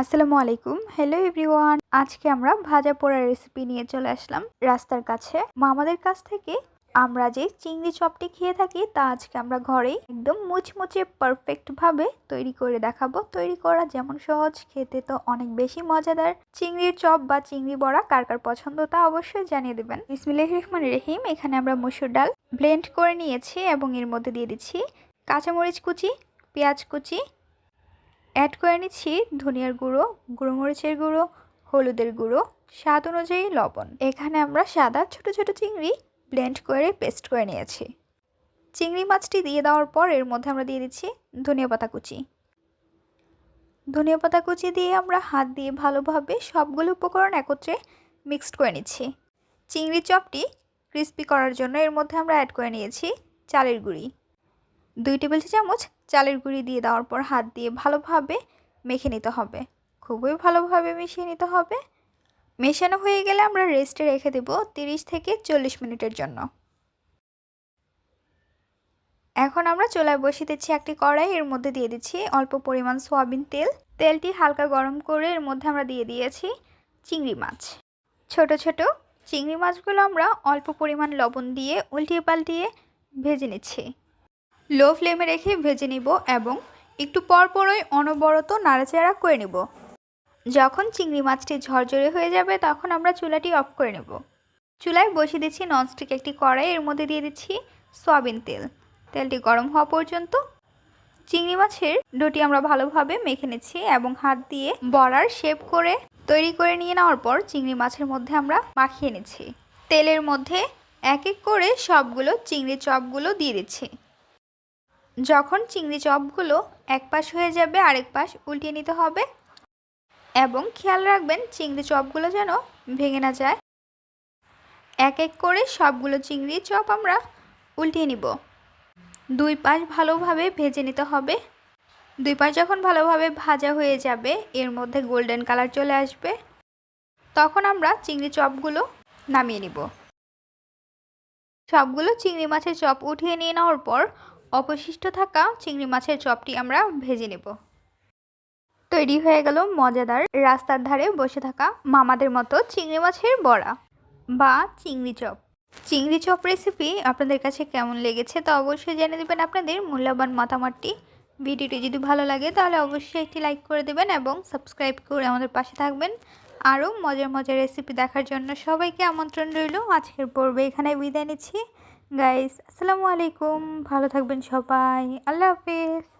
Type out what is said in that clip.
আসসালামু আলাইকুম। Hello everyone আজকে আমরা ভাজা পোড়া রেসিপি নিয়ে চলে আসলাম রাস্তার কাছে। মামাদের কাছ থেকে আমরা যে চিংড়ি চপটি খেয়ে থাকি, তা আজকে আমরা ঘরেই একদম মুচমুচে পারফেক্ট ভাবে তৈরি করে দেখাবো। তৈরি করা যেমন সহজ, খেতে তো অনেক বেশি মজাদার। চিংড়ির চপ বা চিংড়ি বড়া কার কার পছন্দ তা অবশ্যই জানিয়ে দেবেন। ইসমিল্লাহ রহমান রহিম। এখানে আমরা মসুর ডাল ব্লেন্ড করে নিয়েছি এবং এর মধ্যে দিয়ে দিচ্ছি কাঁচামরিচ কুচি, পেঁয়াজ কুচি অ্যাড করে নিচ্ছি ধনিয়ার গুঁড়ো গুঁড়োমরিচের গুঁড়ো, হলুদের গুঁড়ো, স্বাদ অনুযায়ী লবণ। এখানে আমরা সাদা ছোট ছোট চিংড়ি ব্লেন্ড করে পেস্ট করে নিয়েছি। চিংড়ি মাছটি দিয়ে দেওয়ার পর এর মধ্যে আমরা দিয়ে দিচ্ছি ধনিয়া পাতা কুচি। ধনিয়া পাতা কুচি দিয়ে আমরা হাত দিয়ে ভালোভাবে সবগুলো উপকরণ একত্রে মিক্সড করে নিচ্ছি। চিংড়ি চপটি ক্রিস্পি করার জন্য এর মধ্যে আমরা অ্যাড করে নিয়েছি চালের গুঁড়ি। দুই টেবিল চামচ চালের গুঁড়ি দিয়ে দেওয়ার পর হাত দিয়ে ভালোভাবে মেখে নিতে হবে। খুবই ভালোভাবে মিশিয়ে নিতে হবে। মেশানো হয়ে গেলে আমরা রেস্টে রেখে দেব তিরিশ থেকে চল্লিশ মিনিটের জন্য। এখন আমরা চুলায় বসিয়ে দিচ্ছি একটি কড়াই। এর মধ্যে দিয়ে দিচ্ছি অল্প পরিমাণ সোয়াবিন তেল। তেলটি হালকা গরম করে এর মধ্যে আমরা দিয়ে দিয়েছি চিংড়ি মাছ। ছোট ছোট চিংড়ি মাছগুলো আমরা অল্প পরিমাণ লবণ দিয়ে উল্টিয়ে পাল্টিয়ে ভেজে নিচ্ছি। লো ফ্লেমে রেখে ভেজে নিব এবং একটু পরপরই অনবরত নাড়াচাড়া করে নেব। যখন চিংড়ি মাছটি ঝরঝরে হয়ে যাবে, তখন আমরা চুলাটি অফ করে নেব। চুলায় বসিয়ে দিচ্ছি ননস্টিক একটি কড়াই। এর মধ্যে দিয়ে দিচ্ছি সয়াবিন তেল। তেলটি গরম হওয়া পর্যন্ত চিংড়ি মাছের ডোটি আমরা ভালোভাবে মেখে নিচ্ছি এবং হাত দিয়ে বড়ার শেপ করে তৈরি করে নিয়ে নেওয়ার পর চিংড়ি মাছের মধ্যে আমরা মাখিয়ে নিচ্ছি। তেলের মধ্যে এক এক করে সবগুলো চিংড়ি চপগুলো দিয়ে দিচ্ছি। যখন চিংড়ি চপগুলো এক পাশ হয়ে যাবে, আরেক পাশ উল্টিয়ে নিতে হবে। এবং খেয়াল রাখবেন চিংড়ি চপগুলো যেন ভেঙে না যায়। এক এক করে সবগুলো চিংড়ি চপ আমরা উল্টিয়ে নিব। দুই পাশ ভালোভাবে ভেজে নিতে হবে। দুই পাশ যখন ভালোভাবে ভাজা হয়ে যাবে, এর মধ্যে গোল্ডেন কালার চলে আসবে। তখন আমরা চিংড়ি চপগুলো নামিয়ে নিব। সবগুলো চিংড়ি মাছের চপ উঠিয়ে নিয়ে নেওয়ার পর অবশিষ্ট থাকা চিংড়ি মাছের চপটি আমরা ভেজে নেব। তৈরি হয়ে গেল মজাদার রাস্তার ধারে বসে থাকা মামাদের মতো চিংড়ি মাছের বড়া বা চিংড়ি চপ। চিংড়ি চপ রেসিপি আপনাদের কাছে কেমন লেগেছে তা অবশ্যই জেনে দেবেন আপনাদের মূল্যবান মতামতটি। ভিডিওটি যদি ভালো লাগে তাহলে অবশ্যই একটি লাইক করে দেবেন এবং সাবস্ক্রাইব করে আমাদের পাশে থাকবেন। আরও মজার মজার রেসিপি দেখার জন্য সবাইকে আমন্ত্রণ রইল। আজকের পর্বে এখানে বিদায় নিচ্ছি। গাইস আসসালামু আলাইকুম ভালো থাকবেন সবাই আল্লাহ হাফিজ